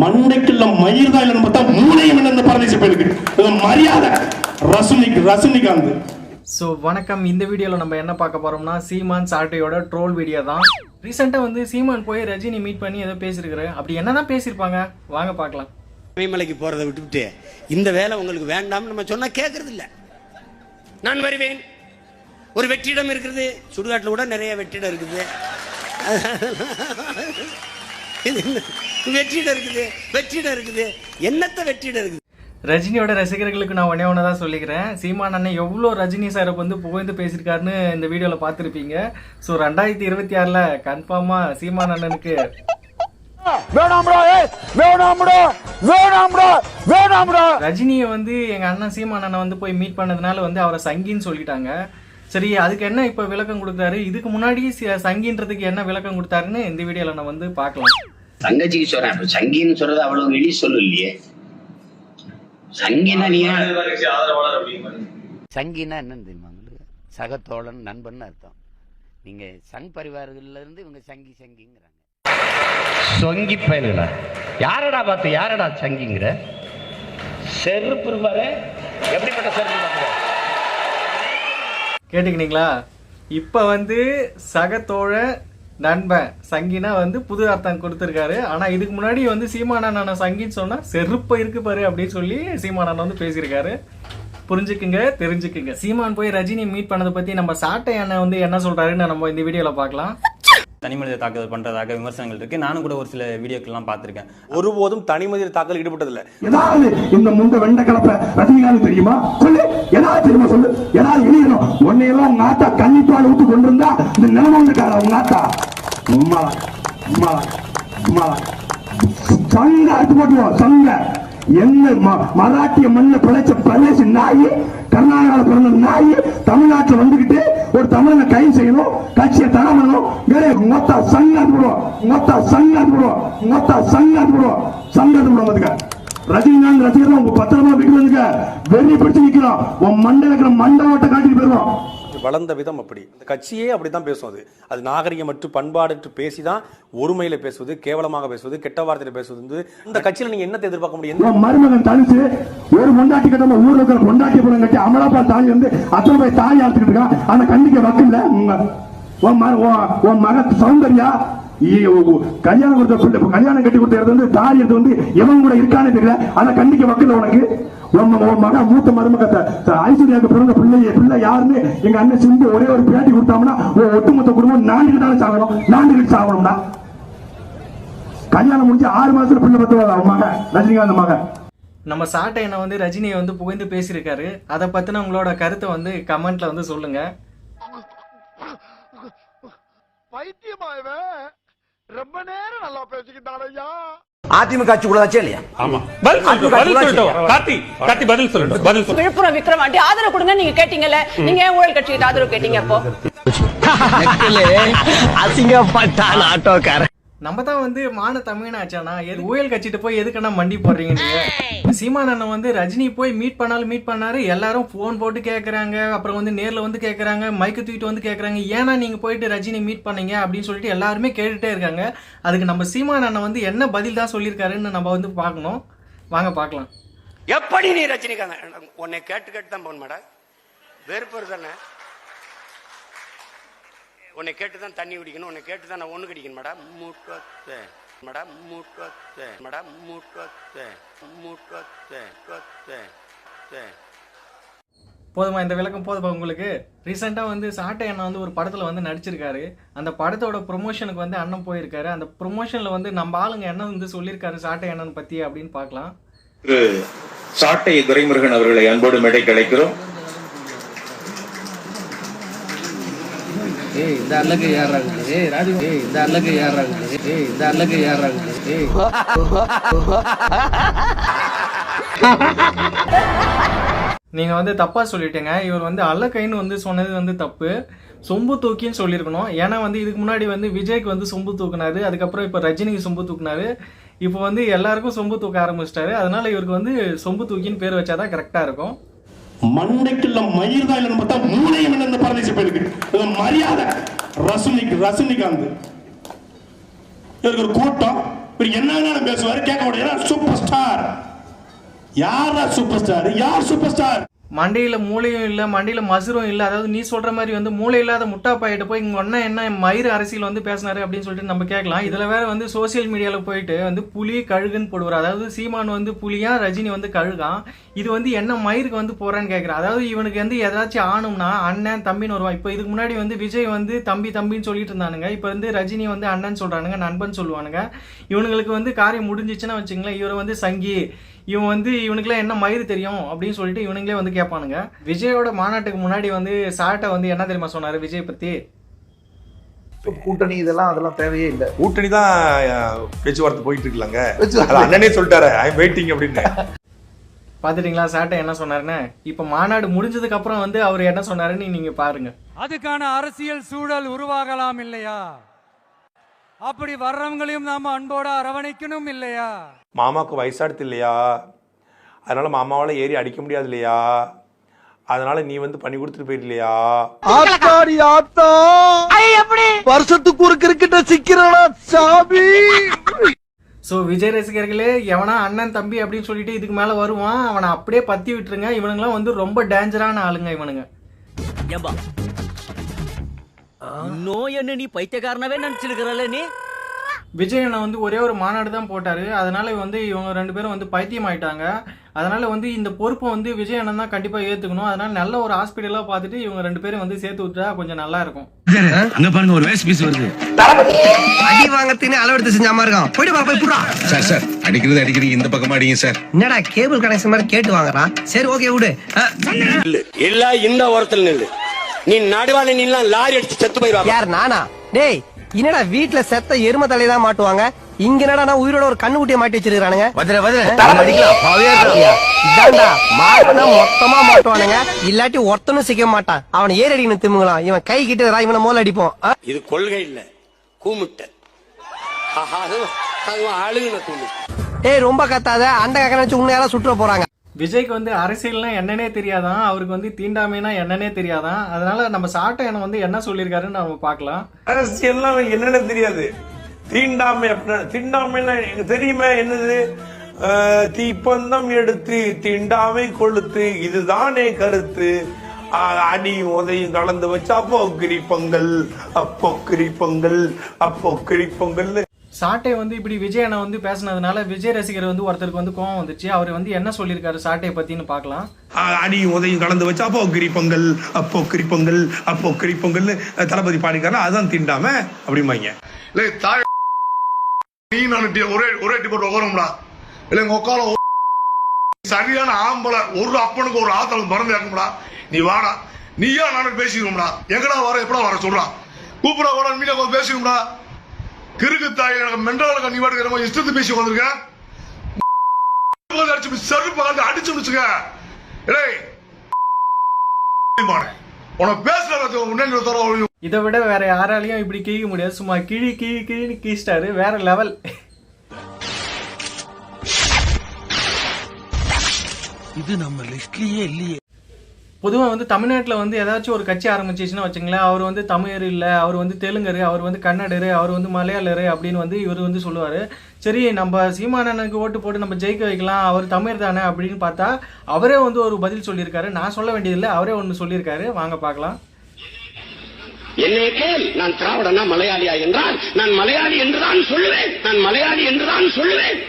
மண்டைக்குள்ள மயிர் தான் இல்லைன்னு பார்த்தா மூளையும் இல்லை இந்த பரதேசி பயிருக்கு இது மரியாதை. ரசுனிக் ரசுனிகாந்த் ஸோ வணக்கம். இந்த வீடியோவில் நம்ம என்ன பார்க்க போறோம்னா சீமான் சாட்டையோட ட்ரோல் வீடியோ தான். ரீசெண்டாக வந்து சீமான் போய் ரஜினி மீட் பண்ணி ஏதோ பேசியிருக்காரு அப்படி என்ன தான் பேசியிருப்பாங்க? வாங்க பார்க்கலாம். இமயமலைக்கு போறதை விட்டுவிட்டு இந்த வேலை உங்களுக்கு வேண்டாம்னு நம்ம சொன்னா கேட்கறது இல்ல நான் வருவேன். ஒரு வெற்றிடம் இருக்குது சுடுகாட்டில் கூட நிறைய வெற்றிடம் இருக்குது? வெற்றிடம் இருக்குது வெற்றிடம் இருக்குது. என்னத்த வெற்றிடம் இருக்குது? ரஜினியோட ரசிகர்களுக்கு நான் ஒன்னே ஒன்று தான் சொல்லிக்கிறேன். சீமான் அண்ணன் எவ்வளோ ரஜினி சாரை வந்து புகழ்ந்து பேசியிருக்காருன்னு இந்த வீடியோவில் பார்த்துருப்பீங்க. ஸோ ரெண்டாயிரத்தி இருபத்தி ஆறில் கன்ஃபார்மாக சீமான் அண்ணனுக்கு வேணாம்டா ஏய் வேணாம்டா வேணாம்டா வேணாம்டா ரஜினியை வந்து எங்க அண்ணன் சீமான் அண்ணன் வந்து போய் மீட் பண்ணதுனால வந்து அவரை சங்கின்னு சொல்லிட்டாங்க. சரி அதுக்கு என்ன இப்போ விளக்கம் கொடுத்தாரு? இதுக்கு முன்னாடி சி- சங்கின்றதுக்கு என்ன விளக்கம் கொடுத்தாருன்னு இந்த வீடியோல நான் வந்து பார்க்கலாம். தங்கச்சிக்கு சொல்றேன். இப்ப சங்கின்னு சொல்றது அவ்வளவு வெளி சொல்லு இல்லையே. சங்கினா நீ சங்கினா என்னன்னு தெரியுமா உங்களுக்கு? சகத்தோழன் நண்பன் அர்த்தம். நீங்க சங் பரிவாரங்கள்ல இருந்து இவங்க சங்கி சங்கிங்கிறாங்க. சொங்கி பயலுங்களா யாரடா பார்த்து யாரடா சங்கிங்கிற? செருப்பு இருப்பாரு எப்படிப்பட்ட செருப்பு கேட்டுக்கினீங்களா? இப்போ வந்து சகத்தோழ நண்பன் சங்கினா வந்து புது அர்த்தம் கொடுத்துருக்காரு. ஆனா இதுக்கு முன்னாடி வந்து சீமான் அண்ணன் சங்கின்னு சொன்னா செருப்ப இருக்கு பாரு அப்படின்னு சொல்லி சீமான் அண்ணன் வந்து பேசியிருக்காரு. புரிஞ்சுக்குங்க தெரிஞ்சுக்குங்க. சீமான் போய் ரஜினி மீட் பண்ணதை பத்தி நம்ம சாட்டை அண்ணன் வந்து என்ன சொல்றாருன்னு நம்ம இந்த வீடியோல பார்க்கலாம். தனி மனித தாக்குதல் பண்றதாக விமர்சனங்கள் இருக்கு. நானும் கூட ஒரு சில வீடியோக்கள்லாம் பார்த்திருக்கேன். ஒருபோதும் தனி மனித தாக்கல் ஈடுபட்டதில்லை. ஏதாவது இந்த முண்ட வெண்ட கலப்ப ரஜினிகாந்த் தெரியுமா? சொல்லு. ஏதாவது தெரியுமா சொல்லு. ஏதாவது எழுதணும். உன்னையெல்லாம் உங்க ஆத்தா கன்னிப்பால் விட்டு கொண்டிருந்தா இந்த நிலைமை உங்க ஆத்தா? உம்மாளா உம்மாளா உம்மாளா சங்க அட்டு போட்டுவோம் சங்க என்ன மராட்டிய மண்ணில் பிழைச்ச பிரதேச நாய் கர்நாடகாவில் பிறந்த நாய் தமிழ்நாட்டில் வந்துகிட்டு ஒரு தமிழனை கைது செய்யணும் கட்சியை தடை பண்ணணும். வேற மொத்த சங்க போடுவோம் மொத்த சங்க போடுவோம் மொத்த சங்க போடுவோம் சங்க போடுவோம் அதுக்கு ரஜினிகாந்த் ரசிகர்கள் உங்க பத்திரமா வீட்டுல வந்துங்க வெறி பிடிச்சு நிக்கிறோம். உன் மண்டல இருக்கிற மண்டை ஓட்ட காட்டிட்டு போயிருவோம். வளர்ந்த விதம் அப்படி. அந்த கட்சியே அப்படித்தான் பேசும் அது. அது நாகரிகம் மற்றும் பேசி பேசிதான் ஒருமையில பேசுவது கேவலமாக பேசுவது கெட்ட வார்த்தையில பேசுவது வந்து இந்த கட்சியில நீங்க என்னத்தை எதிர்பார்க்க முடியும்? மருமகன் தனிச்சு ஒரு பொண்டாட்டி கட்ட ஊர்ல இருக்கிற கொண்டாட்டி படம் கட்டி அமலாப்பா தாய் வந்து அத்தனை போய் தாய் அறுத்துக்கிட்டு இருக்கான். ஆனா கண்டிக்க வக்கில்ல உன் மக உன் மகன் சௌந்தர்யா கல்யாணம் கொடுத்த பிள்ளை கல்யாணம் கட்டி கொடுத்த இடத்துல வந்து தாலி எடுத்து வந்து எவன் கூட இருக்கானே தெரியல. ஆனா கண்டிக்க வக்கில்ல உனக்கு. மகன் மூத்த மருமக த- த- ஐஸ்வர்யாவுக்கு பிறந்த பிள்ளை பிள்ளை யாருன்னு எங்க அண்ணன் சிந்து ஒரே ஒரு பேட்டி கொடுத்தாங்கன்னா ஒட்டுமொத்த குடும்பம் நாண்டுகிட்டாலும் சாகணும். நாண்டுகிட்டு சாகணும்டா. கல்யாணம் முடிஞ்சு ஆறு மாசத்துல பிள்ளை பத்துவாங்க அவன் மகன்? ரஜினிகாந்த் மகன். நம்ம சாட்டை என்ன வந்து ரஜினியை வந்து புகழ்ந்து பேசியிருக்காரு. அதை பத்தின உங்களோட கருத்தை வந்து கமெண்ட்ல வந்து சொல்லுங்க. பைத்தியமா இவன்? ரொம்ப நேரம் நல்லா பேசிக்கிட்டான் ஐயா. அதிமுக ஆட்சிக்குள்ளதாச்சே இல்லையா? சொல்லட்டும், பதில் சொல்லட்டும் கார்த்தி கார்த்தி பதில் சொல்லட்டும் பதில் சொல்லு. விழுப்புரம் விக்ரமாண்டி ஆதரவு கொடுங்க நீங்க கேட்டீங்கல்ல. நீங்க ஏன் ஊழல் கட்சிகிட்ட ஆதரவு கேட்டீங்க அப்போ? அசிங்கப்பட்டான் ஆட்டோக்காரன். நம்ம தான் வந்து மான தமிழனாச்சானா? எது ஊயல் கட்சிட்டு போய் எதுக்கண்ணா மண்டி போடுறீங்க நீங்க சீமான் அண்ணன் வந்து ரஜினி போய் மீட் பண்ணாலும் மீட் பண்ணாரு. எல்லாரும் ஃபோன் போட்டு கேட்கறாங்க அப்புறம் வந்து நேர்ல வந்து கேட்கறாங்க மைக்கு தூக்கிட்டு வந்து கேட்கறாங்க ஏன்னா நீங்க போயிட்டு ரஜினி மீட் பண்ணீங்க அப்படின்னு சொல்லிட்டு எல்லாருமே கேட்டுட்டே இருக்காங்க. அதுக்கு நம்ம சீமான் அண்ணன் வந்து என்ன பதில் தான் சொல்லியிருக்காருன்னு நம்ம வந்து பார்க்கணும். வாங்க பார்க்கலாம். எப்படி நீ ரஜினிகாந்த்? உன்னை கேட்டு கேட்டு தான் போன மாடா வெறுப்பு தானே உன்னை கேட்டு தான் தண்ணி குடிக்கணும் உன்னை கேட்டு தான் நான் ஒண்ணு கடிக்கணும் மேடம். மூட்டத்தை மேடம். மூட்டத்தை மேடம் மூட்டத்தை மூட்டத்தை கொத்தை தே. போதுமா இந்த விளக்கம் போதுமா உங்களுக்கு? ரீசெண்டாக வந்து சாட்டை அண்ணன் வந்து ஒரு படத்தில் வந்து நடிச்சிருக்காரு. அந்த படத்தோட ப்ரொமோஷனுக்கு வந்து அண்ணன் போயிருக்காரு. அந்த ப்ரொமோஷனில் வந்து நம்ம ஆளுங்க என்ன வந்து சொல்லியிருக்காரு சாட்டை அண்ணன் பற்றி அப்படின்னு பார்க்கலாம். சாட்டை துரைமுருகன் அவர்களை அன்போடு மேடை கிடைக்கிறோம் ஏய் இந்த அல்லக்கு ஏறாங்க ஏய் ராஜு ஏய் இந்த அல்லக்கு ஏறாங்க ஏய் இந்த அல்லக்கு ஏறாங்க ஏய். நீங்கள் வந்து தப்பாக சொல்லிட்டீங்க. இவர் வந்து அல்லக்கைன்னு வந்து சொன்னது வந்து தப்பு. சொம்பு தூக்கின்னு சொல்லியிருக்கணும். ஏன்னா வந்து இதுக்கு முன்னாடி வந்து விஜய்க்கு வந்து சொம்பு தூக்குனாரு. அதுக்கப்புறம் இப்போ ரஜினிக்கு சொம்பு தூக்குனாரு. இப்போ வந்து எல்லாருக்கும் சொம்பு தூக்க ஆரம்பிச்சிட்டாரு. அதனால இவருக்கு வந்து சொம்பு தூக்கின்னு பேர் வச்சாதான் கரெக்டாக இருக்கும். மண்டைக்குள்ள மயிர் தான் இல்லைன்னு பார்த்தா மூளையும் இல்லை இந்த இது மரியாதை. ரசுனிக் ரசுனிகாந்த் இவருக்கு ஒரு கூட்டம். இவர் என்ன பேசுவார்? பேசுவாரு கேட்க முடியாது சூப்பர் ஸ்டார் யாரா சூப்பர் ஸ்டார் யார் சூப்பர் ஸ்டார் மண்டையில் மூளையும் இல்லை மண்டையில் மசுரும் இல்லை. அதாவது நீ சொல்கிற மாதிரி வந்து மூளை இல்லாத முட்டா போய் இங்கே ஒன்றா என்ன மயிறு அரசியல் வந்து பேசினாரு அப்படின்னு சொல்லிட்டு நம்ம கேட்கலாம். இதில் வேற வந்து சோசியல் மீடியாவில் போயிட்டு வந்து புலி கழுகுன்னு போடுவார். அதாவது சீமான் வந்து புலியா ரஜினி வந்து கழுகான் இது வந்து என்ன மயிருக்கு வந்து போறான்னு கேக்குறான் அதாவது இவனுக்கு வந்து ஏதாச்சும் ஆணும்னா அண்ணன் தம்பின்னு வருவான். இப்போ இதுக்கு முன்னாடி வந்து விஜய் வந்து தம்பி தம்பின்னு சொல்லிட்டு இருந்தானுங்க. இப்போ வந்து ரஜினி வந்து அண்ணன் சொல்கிறானுங்க நண்பன் சொல்லுவானுங்க. இவனுங்களுக்கு வந்து காரியம் முடிஞ்சிச்சுன்னா வச்சுங்களேன் இவரை வந்து சங்கி இவன் வந்து இவனுக்குலாம் என்ன மயிறு தெரியும் அப்படின்னு சொல்லிட்டு இவனுங்களே வந்து கேட்பானுங்க. விஜயோட மாநாட்டுக்கு முன்னாடி வந்து சாட்டை வந்து என்ன தெரியுமா சொன்னாரு விஜய் பத்தி? கூட்டணி இதெல்லாம் அதெல்லாம் தேவையே இல்லை. கூட்டணி தான் பேச்சுவார்த்தை போயிட்டு இருக்கலாங்க அண்ணனே சொல்லிட்டாரு ஐ வெயிட்டிங் அப்படின்னு. பாத்துட்டீங்களா சாட்டை என்ன சொன்னாருன்னு? இப்போ மாநாடு முடிஞ்சதுக்கு அப்புறம் வந்து அவர் என்ன சொன்னாருன்னு நீங்க பாருங்க. அதுக்கான அரசியல் சூழல் உருவாகலாம் இல்லையா? அப்படி வர்றவங்களையும் நாம அன்போட அரவணைக்கணும் இல்லையா? மாமாவுக்கு வயசாடுத்து இல்லையா அதனால மாமாவால ஏறி அடிக்க முடியாது இல்லையா அதனால நீ வந்து பண்ணி கொடுத்துட்டு போயிடலையா ஆத்தாடி ஆத்தா. வருஷத்துக்கு ஒரு கிரிக்கெட்ட சிக்கிறானா சாமி? ஸோ விஜய் ரசிகர்களே எவனா அண்ணன் தம்பி அப்படின்னு சொல்லிட்டு இதுக்கு மேலே வருவான் அவனை அப்படியே பத்தி விட்டுருங்க. இவனுங்களாம் வந்து ரொம்ப டேஞ்சரான ஆளுங்க இவனுங்க. என்ன நீ பைத்தியக்காரனவே நினைச்சிருக்கிறல்ல நீ விஜய் வந்து ஒரே ஒரு மாநாடு தான் போட்டாரு அதனால வந்து இவங்க ரெண்டு பேரும் வந்து பைத்தியம் ஆயிட்டாங்க அதனால வந்து இந்த பொறுப்பை வந்து விஜய் அண்ணன் தான் கண்டிப்பா ஏத்துக்கணும் அதனால நல்ல ஒரு ஹாஸ்பிட்டலா பார்த்துட்டு இவங்க ரெண்டு பேரும் வந்து சேர்த்து விட்டா கொஞ்சம் நல்லா இருக்கும் அங்க பாருங்க ஒரு வேஸ்ட் பீஸ் வருது அடி வாங்கறதுன்னு அளவெடுத்து செஞ்சாம இருக்கான் போயிட்டு வா போய் சார் சார் அடிக்கிறது அடிக்கிறீங்க இந்த பக்கமா அடிங்க சார் என்னடா கேபிள் கனெக்ஷன் மாதிரி கேட்டு வாங்குறான் சரி ஓகே விடு எல்லாம் இந்த ஓரத்தில் நில்லு நீ நடுவால நீலாம் லாரி அடிச்சு செத்து போயிருவா யார் நானா? டேய் என்னடா வீட்ல செத்த எரும தலையை தான் மாட்டுவாங்க? இங்க என்னடா உயிரோட ஒரு கண்ணு குட்டியை மாட்டி வச்சிருக்கானுங்க வதிர வதிர. இதான்டா மாட்டினா மொத்தமா மாட்டுவானுங்க. இல்லாட்டி ஒருத்தனும் சிக்க மாட்டான். அவனை ஏறி அடிக்கணும் திமுங்களாம் இவன் கை கிட்ட இவனை முதல்ல அடிப்போம்? இது கொள்கை இல்ல. கூமுட்டை. ஆஹா, அது- அது அழுகுன கூமு ஏய் ரொம்ப கத்தாத. அந்த கக்க நினைச்சு உன்னை யாராவது சுற்ற போறாங்க. விஜய்க்கு வந்து அரசியல்னா என்னன்னே தெரியாதான் அவருக்கு வந்து தீண்டாமைனா என்னன்னே தெரியாதான். அதனால நம்ம சாட்டை என்ன வந்து என்ன சொல்லியிருக்காருன்னு நம்ம பார்க்கலாம். அரசியல்லாம் என்னன்னு தெரியாது. தீண்டாமை அப்படின்னா தீண்டாமைன்னா எனக்கு தெரியுமே என்னது? தீப்பந்தம் எடுத்து தீண்டாமை கொளுத்து இதுதானே கருத்து. அடியும் உதையும் கலந்து வச்சு அப்போ கிரி பொங்கல் அப்போ கிரி பொங்கல் அப்போ கிரி பொங்கல் சாட்டை வந்து இப்படி விஜய் அண்ணன் வந்து பேசினதுனால விஜய் ரசிகர் வந்து ஒருத்தருக்கு வந்து கோவம் வந்துச்சு. அவர் வந்து என்ன சொல்லியிருக்காரு சாட்டையை பத்தின்னு பார்க்கலாம். அடியும் உதையும் கலந்து வச்சு அப்போ கிரி பொங்கல் அப்போ கிரி பொங்கல் அப்போ கிரி பொங்கல்னு தளபதி பாடிக்காரன் அதான் தீண்டாம அப்படிம்பாங்க. லே தாய் நீ நான் ஒரே ஒரே டிபோட் உட்காரும்டா இல்ல எங்க உட்கார சரியான ஆம்பளை ஒரு அப்பனுக்கு ஒரு ஆத்தலுக்கு மறந்து இருக்கும்டா நீ வாடா. நீயா நானும் பேசிக்கிறோம்டா. எங்கடா வர எப்படா வர சொல்றா. கூப்பிடா வாடா மீனா கொஞ்சம் பேசிக்கிறோம்டா. கிறுக்கு தாய் மென்டலுக்கு நீ என்னமோ இஷ்டத்து பேசி உட்காந்துருக்க அடிச்சு செருப்பு கண்டு அடிச்சு முடிச்சுக்க. ஏய். உனக்கு பேசுற முன்னாடி தர இதை விட வேற யாராலையும் இப்படி கிழிக்க முடியாது. சும்மா கிழி கிழி கிழின்னு கீச்சிட்டாரு வேற லெவல் இது நம்ம லிஸ்ட்லயே இல்லையே. பொதுவாக வந்து தமிழ்நாட்டில் வந்து ஏதாச்சும் ஒரு கட்சி ஆரம்பிச்சிச்சுன்னா வச்சுங்களேன் அவர் வந்து தமிழர் இல்லை அவர் வந்து தெலுங்கரு அவர் வந்து கன்னடரு அவர் வந்து மலையாளர் அப்படின்னு வந்து இவர் வந்து சொல்லுவார். சரி நம்ம சீமானனுக்கு ஓட்டு போட்டு நம்ம ஜெயிக்க வைக்கலாம் அவர் தமிழர் தானே அப்படின்னு பார்த்தா அவரே வந்து ஒரு பதில் சொல்லியிருக்காரு. நான் சொல்ல வேண்டியதில்லை அவரே ஒன்று சொல்லியிருக்காரு. வாங்க பார்க்கலாம். என்னை கேள் நான் திராவிடனா மலையாளியா என்றால் நான் மலையாளி என்றுதான் சொல்லுவேன் நான் மலையாளி என்றுதான் சொல்லுவேன்.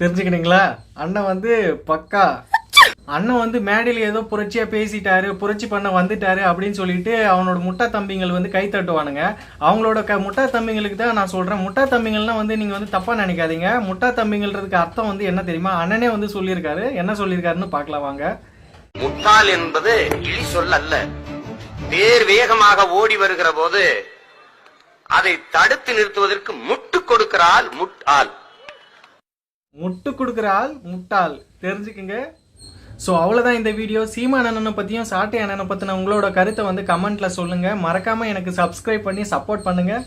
தெரிஞ்சுக்கிட்டீங்களா அண்ணன் வந்து பக்கா. அண்ணன் வந்து மேடையில் ஏதோ புரட்சியாக பேசிட்டாரு புரட்சி பண்ண வந்துட்டாரு அப்படின்னு சொல்லிட்டு அவனோட முட்டா தம்பிங்கள் வந்து கை தட்டுவானுங்க. அவங்களோட க முட்டா தம்பிங்களுக்கு தான் நான் சொல்கிறேன் முட்டா தம்பிங்கள்னா வந்து நீங்கள் வந்து தப்பாக நினைக்காதீங்க. முட்டா தம்பிங்கள்ன்றதுக்கு அர்த்தம் வந்து என்ன தெரியுமா? அண்ணனே வந்து சொல்லியிருக்காரு. என்ன சொல்லியிருக்காருன்னு பார்க்கலாம் வாங்க. முட்டாள் என்பது இழி சொல் அல்ல. வேர் வேகமாக ஓடி வருகிற போது அதை தடுத்து நிறுத்துவதற்கு முட்டு கொடுக்கிறாள் முட்டாள். முட்டு கொடுக்குற ஆள் முட்டாள். தெரிஞ்சுக்குங்க. ஸோ அவ்வளோதான் இந்த வீடியோ சீமா அண்ணனை பற்றியும் சாட்டை அண்ணனை பற்றின உங்களோட கருத்தை வந்து கமெண்ட்டில் சொல்லுங்கள் மறக்காமல் எனக்கு சப்ஸ்கிரைப் பண்ணி சப்போர்ட் பண்ணுங்கள்